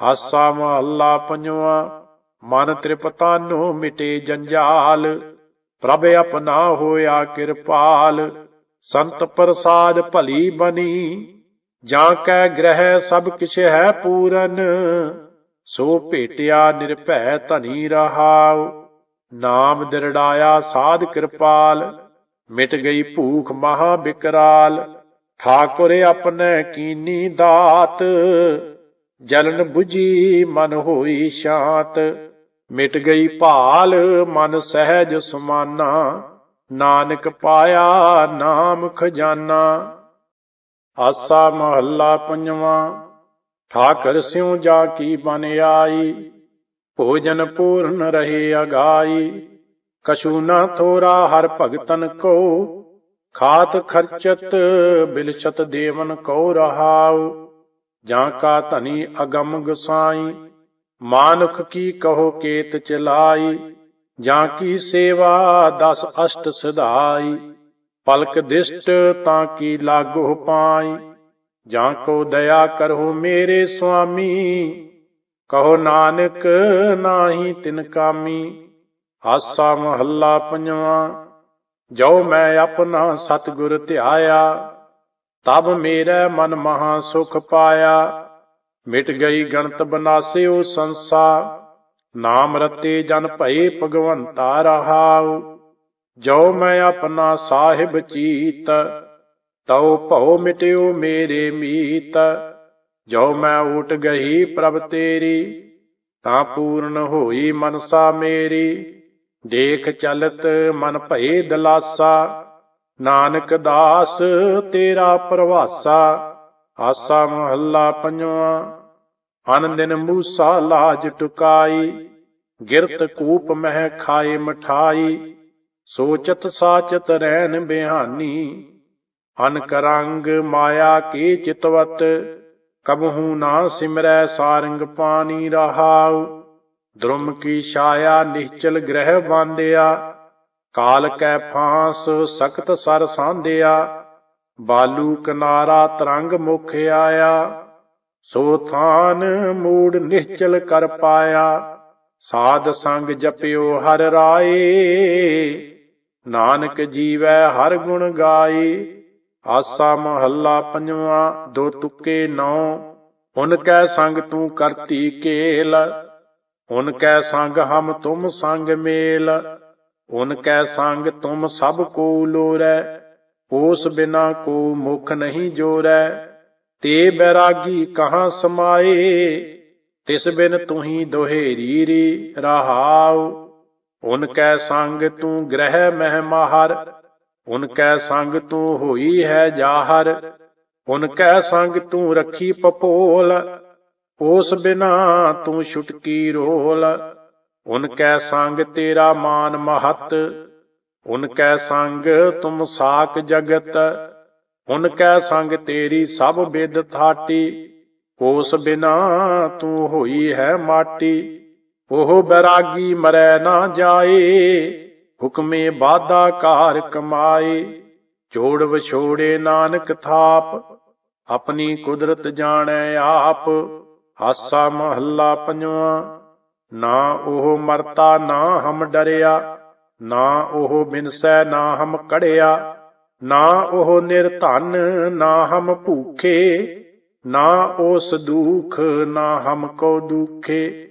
ਆਸਾ ਮਹੱਲਾ ਪੰਜਵਾ, ਮਨ ਤ੍ਰਿਪਤਾਨੋ ਮਿਟੇ ਜੰਜਾਲ, ਪ੍ਰਭ ਆਪਣਾ ਹੋਇਆ ਕਿਰਪਾਲ, ਸੰਤ ਪ੍ਰਸਾਦ ਭਲੀ ਬਣੀ, ਜਾਂ ਕੈ ਗ੍ਰਹਿ ਸਭ ਕਿਛ ਹੈ ਪੂਰਨ, ਸੋ ਭੇਟਿਆ ਨਿਰਭੈ ਧਨੀ ਰਹਾਉ, ਨਾਮ ਦਿਰੜਾਇਆ ਸਾਧ ਕਿਰਪਾਲ, ਮਿਟ ਗਈ ਭੂਖ ਮਹਾ ਬਿਕਰਾਲ, ਠਾਕੁਰ ਆਪਣੇ ਕੀਨੀ ਦਾਤ ਜਲਨ 부ਜੀ ਮਨ ਹੋਈ ਸ਼ਾਂਤ, ਮਿਟ ਗਈ ਭਾਲ ਮਨ ਸਹਿਜ ਸਮਾਨਾ, ਨਾਨਕ ਪਾਇਆ ਨਾਮ ਖਜ਼ਾਨਾ। ਆਸਾ ਮਹੱਲਾ ਪੰਜਵਾਂ, ਠਾਕਰ ਸਿਉ ਜਾ ਕੀ ਬਨ ਆਈ, ਭੋਜਨ ਪੂਰਨ ਰਹੇ ਅਗਾਈ। ਕਛੂ ਨਾ ਥੋਰਾ ਹਰ ਭਗਤਨ ਕੋ ਖਾਤ ਖਰਚਤ ਬਿਲਛਤ ਦੇਵਨ ਕੋ ਰਹਾਉ। ਜਾਂ ਕਾ ਧਨੀ ਅਗਮ ਗਸਾਈ ਮਾਨੁਖ ਕੀ ਕਹੋ ਕੇਤ ਚਲਾਈ, ਜਾਂ ਕੀ ਸੇਵਾ ਦਸ ਅਸ਼ਟ ਸਿਧਾਈ। ਪਲਕ ਦਿਸ਼ਟ ਤਾਂ ਕੀ ਲਾਗੋ ਪਾਈ, ਜਾਂ ਕੋ ਦਇਆ ਕਰੋ ਮੇਰੇ ਸੁਆਮੀ। ਕਹੋ ਨਾਨਕ ਨਾਹੀ ਤਿਨ ਕਾਮੀ, ਆਸਾ ਮਹੱਲਾ ਪੰਜਵਾ। ਜੋ ਮੈਂ ਆਪਣਾ ਸਤਿਗੁਰ ਧਿਆਇਆ ਤਬ ਮੇਰਾ ਮਨ ਮਹਾ ਸੁਖ ਪਾਇਆ। ਮਿਟ ਗਈ ਗਣਤ ਬਨਾਸਿਓ ਸੰਸਾ। ਨਾਮ ਰਤੇ ਜਨ ਭਏ ਭਗਵੰਤਾ ਰਹਾਉ। ਜੋ ਮੈਂ ਆਪਣਾ ਸਾਹਿਬ ਚੀਤ, ਤਉ ਭਉ ਮਿਟਿਓ ਮੇਰੇ ਮੀਤ। ਜੋ ਮੈਂ ਊਟ ਗਈ ਪ੍ਰਭ ਤੇਰੀ, ਤਾਂ ਪੂਰਨ ਹੋਈ ਮਨਸਾ ਮੇਰੀ। ਦੇਖ ਚਲਤ ਮਨ ਭਏ ਦਲਾਸਾ। ਨਾਨਕ ਦਾਸ, ਤੇਰਾ ਪ੍ਰਵਾਸਾ, ਆਸਾ ਮਹੱਲਾ ਪੰਜਵਾ। ਅਨ ਦਿਨ ਮੂਸਾ ਲਾਜ ਟੁਕਾਈ, ਗਿਰਤ ਕੂਪ ਮਹਿ ਖਾਏ ਮਠਾਈ, ਸੋਚਤ ਸਾਚਤ ਰਹਿਨ ਬਿਹਾਨੀ ਅਨ ਕਰੰਗ ਮਾਇਆ ਕੀ ਚਿਤਵਤ, ਕਬਹੂ ਨਾ ਸਿਮਰੈ ਸਾਰੰਗ ਪਾਣੀ ਰਹਾਉ। ਦ੍ਰੁਮ ਕੀ ਛਾਇਆ ਨਿਹਚਲ ਗ੍ਰਹਿ ਬਾਂਧਿਆ ਕਾਲ ਕੈ ਫਾਂਸ, ਸਖਤ ਸਰ ਸਾਂਧਿਆ, ਬਾਲੂ ਕਿਨਾਰਾ ਤਰੰਗ ਮੁਖ ਆਇਆ, ਸੋ ਥਾਨ ਮੂੜ ਨਿਹਚਲ ਕਰ ਪਾਇਆ, ਸਾਧ ਸੰਗ ਜਪਿਓ ਹਰ ਰਾਏ, ਨਾਨਕ ਜੀਵੈ ਹਰ ਗੁਣ ਗਾਏ, ਆਸਾ ਮਹੱਲਾ ਪੰਜਵਾ, ਦੋ ਤੁਕੇ ਨੌ ਉਨ ਕੈ ਸੰਗ ਤੂੰ ਕਰਤੀ ਕੇਲ ਉਨ ਕੈ ਸੰਗ ਹਮ ਤੁਮ ਸੰਗ ਮੇਲ ਉਨ ਕੈ ਸੰਗ ਤੁਮ ਸਭ ਕੋ ਲੋਰੈ ਉਸ ਬਿਨਾ ਕੋ ਮੁਖ ਨਹੀਂ ਜੋਰੈ। ਤੇ ਬੈਰਾਗੀ ਕਹਾਂ ਸਮਾਏ, ਤਿਸ ਬਿਨ ਤੁਹੀ ਦੋਹੇਰੀ ਰੀ ਰਹਾਉ। ਉਨ ਕੈ ਸੰਗ ਤੂੰ ਗ੍ਰਹਿ ਮਹਿ ਮਾਹਰ ਉਨ ਕੈ ਸੰਗ ਤੂੰ ਹੋਈ ਹੈ ਜਾਹਰ। ਉਨ ਕੈ ਸੰਗ ਤੂੰ ਰੱਖੀ ਪਪੋਲ ਉਸ ਬਿਨਾ ਤੂੰ ਛੁਟਕੀ ਰੋਲ। ਉਨ ਕੈ ਸੰਗ ਤੇਰਾ ਮਾਨ ਮਹਤ, ਉਨ ਕੈ ਸੰਗ ਤੁਮ ਸਾਕ ਜਗਤ, ਉਨ ਕੈ ਸੰਗ ਤੇਰੀ ਸਭ ਬਿਦ ਥਾਟੀ, ਕੋਸ ਬਿਨਾ ਤੂੰ ਹੋਈ ਹੈ ਮਾਟੀ, ਉਹ ਬੈਰਾਗੀ ਮਰੈ ਨਾ ਜਾਏ, ਹੁਕਮੇ ਬਾਦਾ ਕਾਰ ਕਮਾਏ, ਜੋੜ ਵਿਛੋੜੇ ਨਾਨਕ ਥਾਪ, ਆਪਣੀ ਕੁਦਰਤ ਜਾਣੈ ਆਪ, ਹਾਸਾ ਮਹੱਲਾ ਪੰਜਵਾ। ਨਾ ਉਹ ਮਰਤਾ, ਨਾ ਹਮ ਡਰਿਆ, ਨਾ ਉਹ ਬਿਨਸੈ, ਨਾ ਹਮ ਕੜਿਆ, ਨਾ ਉਹ ਨਿਰਧਨ, ਨਾ ਹਮ ਭੂਖੇ, ਨਾ ਉਸ ਦੁਖ, ਨਾ ਹਮ ਕੋ ਦੁਖੇ।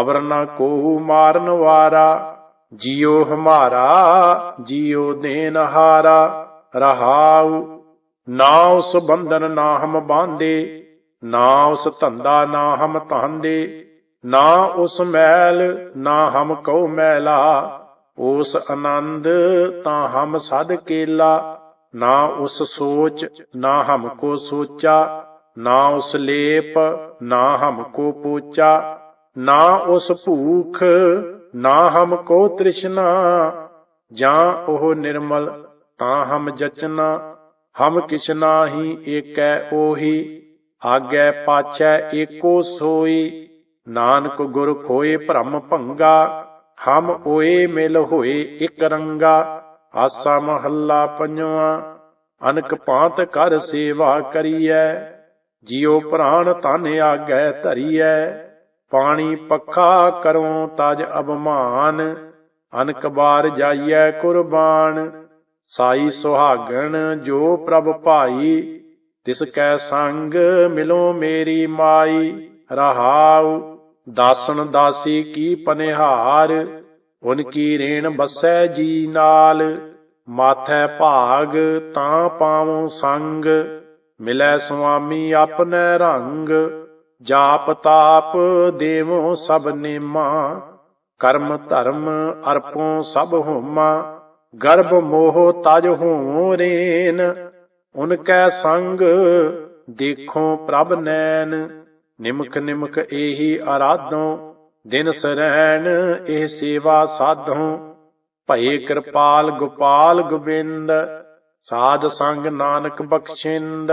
ਅਵਰ ਨਾ ਕੋ ਮਾਰਨ ਵਾਰਾ, ਜਿਉ ਹਮਾਰਾ, ਜਿਉ ਦੇਨ ਹਾਰਾ, ਰਹਾਉ। ਨਾ ਉਸ ਬੰਧਨ ਨਾ ਹਮ ਬਾਂਦੇ ਨਾ ਉਸ ਧੰਦਾ ਨਾ ਹਮ ਤਾਂਦੇ ਨਾ ਉਸ ਮੈਲ, ਨਾ ਹਮ ਕਉ ਮੈਲਾ। ਉਸ ਆਨੰਦ ਤਾਂ ਹਮ ਸਦ ਕੇਲਾ। ਨਾ ਉਸ ਸੋਚ, ਨਾ ਹਮ ਕੋ ਸੋਚਾ। ਨਾ ਉਸ ਲੇਪ, ਨਾ ਹਮ ਕੋ ਪੋਚਾ। ਨਾ ਉਸ ਭੂਖ, ਨਾ ਹਮ ਕੋ ਤ੍ਰਿਸ਼ਨਾ। ਜਾਂ ਉਹ ਨਿਰਮਲ, ਤਾਂ ਹਮ ਜਚਨਾ। ਹਮ ਕਿਛ ਨਾਹੀ ਏਕੈ ਉਹੀ, ਆਗੈ ਪਾਛੈ ਏਕੋ ਸੋਈ। ਨਾਨਕ ਗੁਰ ਖੋਏ ਭ੍ਰਮ ਭੰਗਾ, ਹਮ ਓਏ ਮਿਲ ਹੋਏ ਇਕ ਰੰਗਾ, ਆਸਾ ਮਹੱਲਾ ਪੰਜਵਾ, ਅਨਕ ਪਾਂਤ ਕਰ ਸੇਵਾ ਕਰੀਐ, ਜਿਉ ਪ੍ਰਾਣ ਤਨ ਆਗੈ ਧਰੀਐ, ਪਾਣੀ ਪੱਖਾ ਕਰੋ ਤਜ ਅਬਮਾਨ ਅਨਕ ਬਾਰ ਜਾਈਐ ਕੁਰਬਾਨ, ਸਾਈ ਸੁਹਾਗਣ ਜੋ ਪ੍ਰਭ ਭਾਈ, ਤਿਸ ਕੈ ਸੰਗ ਮਿਲੋ ਮੇਰੀ ਮਾਈ, ਰਹਾਉ ਦਾਸਨ ਦਾਸੀ ਕੀ ਪਨਿਹਾਰ, ਉਨ ਕੀ ਰੇਣ ਬਸੈ ਜੀ ਨਾਲ। ਮਾਥੈ ਭਾਗ ਤਾਂ ਪਾਵੋ ਸੰਗ, ਮਿਲੈ ਸੁਆਮੀ ਆਪਣੈ ਰੰਗ। ਜਾਪ ਤਾਪ ਦੇਵੋ ਸਭ ਨੇਮਾ, ਕਰਮ ਧਰਮ ਅਰਪੋ ਸਭ ਹੋਮਾ। ਗਰਭ ਮੋਹ ਤਜ ਹੋਂ ਰੇਨ, ਉਨ ਕੈ ਸੰਗ ਦੇਖੋ ਪ੍ਰਭ ਨੈਣ। ਨਿਮਕ ਨਿਮਕ ਏਹੀ ਆਰਾਧੋ, ਦਿਨ ਸਰੈਣ ਇਹ ਸੇਵਾ ਸਾਧੋ। ਭਏ ਕਿਰਪਾਲ ਗੋਪਾਲ ਗੋਬਿੰਦ, ਸਾਧ ਸੰਗ ਨਾਨਕ ਬਖਸ਼ਿੰਦ,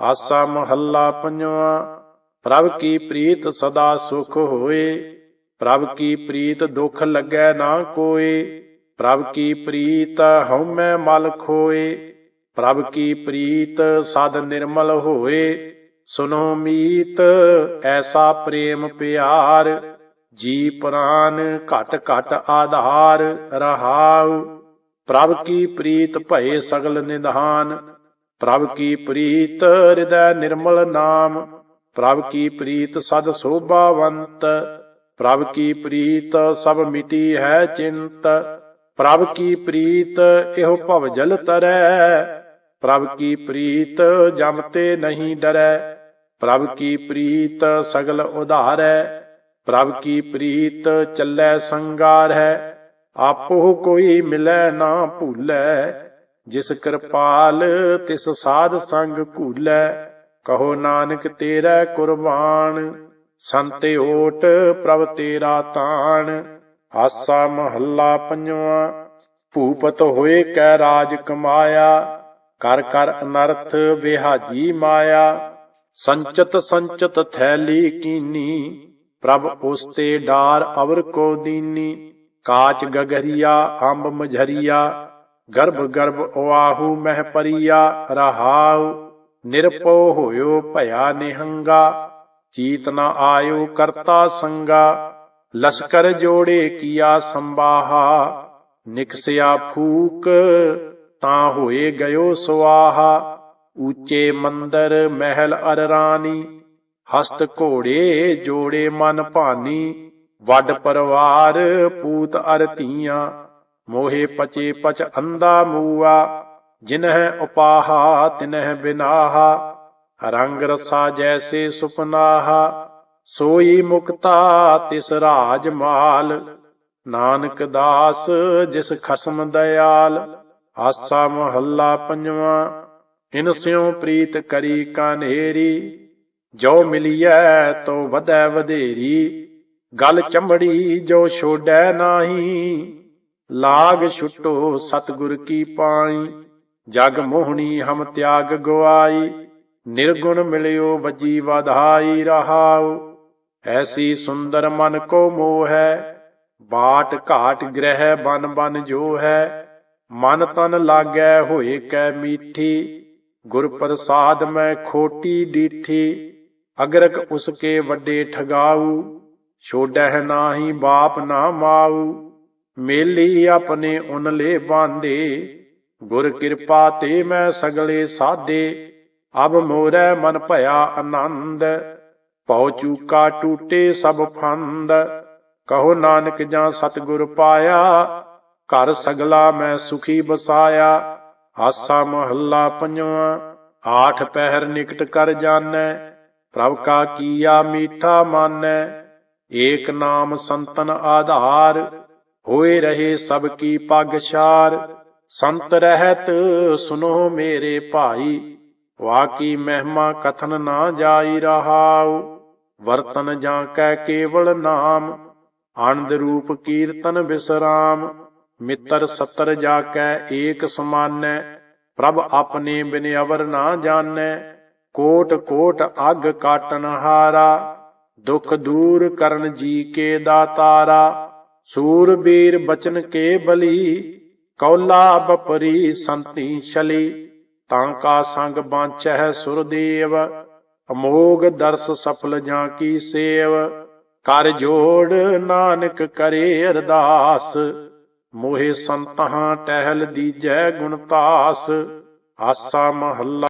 ਆਸਾ ਮਹੱਲਾ ਪੰਜਵਾ। ਪ੍ਰਭ ਕੀ ਪ੍ਰੀਤ ਸਦਾ ਸੁਖ ਹੋਏ, ਪ੍ਰਭ ਕੀ ਪ੍ਰੀਤ ਦੁਖ ਲੱਗੈ ਨਾ ਕੋਏ, ਪ੍ਰਭ ਕੀ ਪ੍ਰੀਤ ਹਉਮੈ ਮਲ ਖੋਏ, ਪ੍ਰਭ ਕੀ ਪ੍ਰੀਤ ਸਦ ਨਿਰਮਲ ਹੋਏ। ਸੁਨੋ ਮੀਤ, ਐਸਾ ਪ੍ਰੇਮ ਪਿਆਰ, ਜੀ ਪ੍ਰਾਨ ਘਟ ਘਟ ਆਧਾਰ ਰਹਾਉ। ਪ੍ਰਭ ਕੀ ਪ੍ਰੀਤ ਭਏ ਸਗਲ ਨਿਧਾਨ, ਪ੍ਰਭ ਕੀ ਪ੍ਰੀਤ ਹਿਰਦੈ ਨਿਰਮਲ ਨਾਮ। ਪ੍ਰਭ ਕੀ ਪ੍ਰੀਤ ਸਦ ਸੋਭਾਵੰਤ, ਪ੍ਰਭ ਕੀ ਪ੍ਰੀਤ ਸਭ ਮਿਟੀ ਹੈ ਚਿੰਤ। ਪ੍ਰਭ ਕੀ ਪ੍ਰੀਤ ਇਹੋ ਭਵ ਜਲ ਤਰੈ ਪ੍ਰਭ ਕੀ ਪ੍ਰੀਤ ਜਮ ਤੇ ਨਹੀਂ ਡਰੈ, ਪ੍ਰਭ ਕੀ ਪ੍ਰੀਤ ਸਗਲ ਉਧਾਰੈ, ਪ੍ਰਭ ਕੀ ਪ੍ਰੀਤ ਚੱਲੈ ਸੰਗਾਰ ਹੈ, ਆਪੋ ਕੋਈ ਮਿਲੈ ਨਾ ਭੂਲੈ, ਜਿਸ ਕਿਰਪਾਲ ਤਿਸ ਸਾਧ ਸੰਗ ਭੂਲੈ, ਕਹੋ ਨਾਨਕ ਤੇਰਾ ਕੁਰਬਾਨ, ਸੰਤੇ ਓਟ ਪ੍ਰਭ ਤੇਰਾ ਤਾਣ, ਆਸਾ ਮਹੱਲਾ ਪੰਜਵਾ, ਭੂਪਤ ਹੋਏ ਕੈ ਰਾਜ ਕਮਾਇਆ ਕਰ ਕਰ ਅਨਰਥ ਵਿਹਾਜੀ ਮਾਇਆ, ਸੰਚਤ ਸੰਚਤ ਥੈਲੀ ਕੀਨੀ, ਪ੍ਰਭ ਉਸਤੇ ਡਾਰ ਅਵਰ ਕੋ ਦੀਨੀ, ਕਾਚ ਗਗਰੀਆ, ਅੰਬ ਮਝਰੀਆ, ਗਰਭ ਗਰਭ ਓਆਹੂ ਮਹਿ ਪਰੀਆ, ਰਹਾਉ ਨਿਰਪੋ ਹੋਇਓ ਭਇਆ ਨਿਹੰਗਾ, ਚੀਤ ਨ ਆਇਓ ਕਰਤਾ ਸੰਗਾ, ਲਸ਼ਕਰ ਜੋੜੇ ਕੀਆ ਸੰਬਾਹਾ, ਨਿਕਸਿਆ ਫੂਕ ਤਾਂ ਹੋਏ ਗਇਓ ਸੁਆਹਾ। ਉੱਚੇ ਮੰਦਰ ਮਹਿਲ ਅਰ ਰਾਣੀ ਹਸਤ ਘੋੜੇ ਜੋੜੇ ਮਨ ਭਾਨੀ। ਵੱਡ ਪਰਵਾਰ ਪੂਤ ਅਰ ਧੀਆਂ। ਮੋਹੇ ਪਚੇ ਪਚ ਅੰਦਾ ਮੂਆ। ਜਿਨਹਿ ਉਪਾਹਾ, ਤਿਨਹਿ ਬਿਨਾਹਾ। ਰੰਗ ਰਸਾ ਜੈਸੇ ਸੁਪਨਾਹਾ। ਸੋਈ ਮੁਕਤਾ ਤਿਸ ਰਾਜ ਮਾਲ। ਨਾਨਕ ਦਾਸ ਜਿਸ ਖਸਮ ਦਇਆਲ। ਆਸਾ ਮਹੱਲਾ ਪੰਜਵਾਂ, ਇਨ ਸਿਉ ਪ੍ਰੀਤ ਕਰੀ ਕਾਨੇਰੀ, ਜੋ ਮਿਲੀਐ ਤੋ ਵਧੈ ਵਧੇਰੀ, ਗਲ ਚੰਬੜੀ ਜੋ ਛੋੜੈ ਨਾਹੀ, ਲਾਗ ਛੁਟੋ ਸਤਗੁਰ ਕੀ ਪਾਈ, ਜਗ ਮੋਹਣੀ ਹਮ ਤਿਆਗ ਗਵਾਈ, ਨਿਰਗੁਣ ਮਿਲਿਓ ਵਜੀ ਵਧਾਈ ਰਹਾਉ, ਐਸੀ ਸੁੰਦਰ ਮਨ ਕੋ ਮੋਹ ਹੈ, ਬਾਟ ਘਾਟ ਗ੍ਰਹਿ ਬਨ ਬਨ ਜੋ ਹੈ ਮਨ ਤਨ ਲਾਗੈ ਹੋਏ ਕੈ ਮੀਠੀ, ਗੁਰ ਪ੍ਰਸਾਦ ਮੈਂ ਖੋਟੀ ਡੀਠੀ, ਅਗਰਕ ਉਸਕੇ ਵੱਡੇ ਠਗਾਊ ਛੋੜੈ ਨਾਹੀ ਬਾਪ ਨਾ ਮਾਊ, ਮੇਲੀ ਆਪਣੇ ਉਨ ਲੈ ਬਾਂਦੇ, ਗੁਰ ਕਿਰਪਾ ਤੇ ਮੈਂ ਸਗਲੇ ਸਾਦੇ, ਅਬ ਮੋਰੈ ਮਨ ਭਇਆ ਆਨੰਦ ਪਉ ਚੂਕਾ ਟੂਟੇ ਸਭ ਫੰਦ, ਕਹੋ ਨਾਨਕ ਜਾਂ ਸਤਿਗੁਰ ਪਾਇਆ ਘਰ ਸਗਲਾ ਮੈਂ ਸੁਖੀ ਬਸਾਇਆ ਆਸਾ ਮਹੱਲਾ ਪੰਜਵਾ, ਆਠ ਪਹਿਰ ਨਿਕਟ ਕਰ ਜਾਣੈ, ਪ੍ਰਭ ਕਾ ਕੀਆ ਮੀਠਾ ਮਾਨੈ, ਏਕ ਨਾਮ ਸੰਤਨ ਆਧਾਰ, ਹੋਏ ਰਹੇ ਸਭ ਕੀ ਪਗ ਛਾਰ ਸੰਤ ਰਹਿਤ ਸੁਨੋ ਮੇਰੇ ਭਾਈ ਵਾਕੀ ਮਹਿਮਾ ਕਥਨ ਨਾ ਜਾਈ ਰਹਾਉ, ਵਰਤਨ ਜਾਂ ਕੈ ਕੇਵਲ ਨਾਮ, ਆਨੰਦ ਰੂਪ ਕੀਰਤਨ ਬਿਸਰਾਮ ਮਿੱਤਰ ਸਤਰ ਜਾ ਕੈ ਏਕ ਸਮਾਨੈ, ਪ੍ਰਭ ਆਪਣੇ ਬਿਨ ਅਵਰ ਨਾ ਜਾਣੈ, ਕੋਟ ਕੋਟ ਅਗ ਕਾਟਨ ਹਾਰਾ, ਦੁਖ ਦੂਰ ਕਰਨ ਜੀ ਕੇ ਦਾਤਾਰਾ ਸੂਰਬੀਰ ਬਚਨ ਕੇ ਬਲੀ, ਕੌਲਾ ਬਪਰੀ ਸੰਤੀ ਛਲੀ, ਤਾਂ ਕਾ ਸੰਗ ਬਾਂਚੈ ਸੁਰਦੇਵ ਅਮੋਗ ਦਰਸ ਸਫਲ ਜਾਂ ਕੀ ਸੇਵ, ਕਰ ਜੋੜ ਨਾਨਕ ਕਰੇ ਅਰਦਾਸ। ਮੋਹਿ ਸੰਤਹਾਂ ਟਹਿਲ ਦੀਜੈ ਗੁਣਤਾਸ ਆਸਾ ਮਹੱਲਾ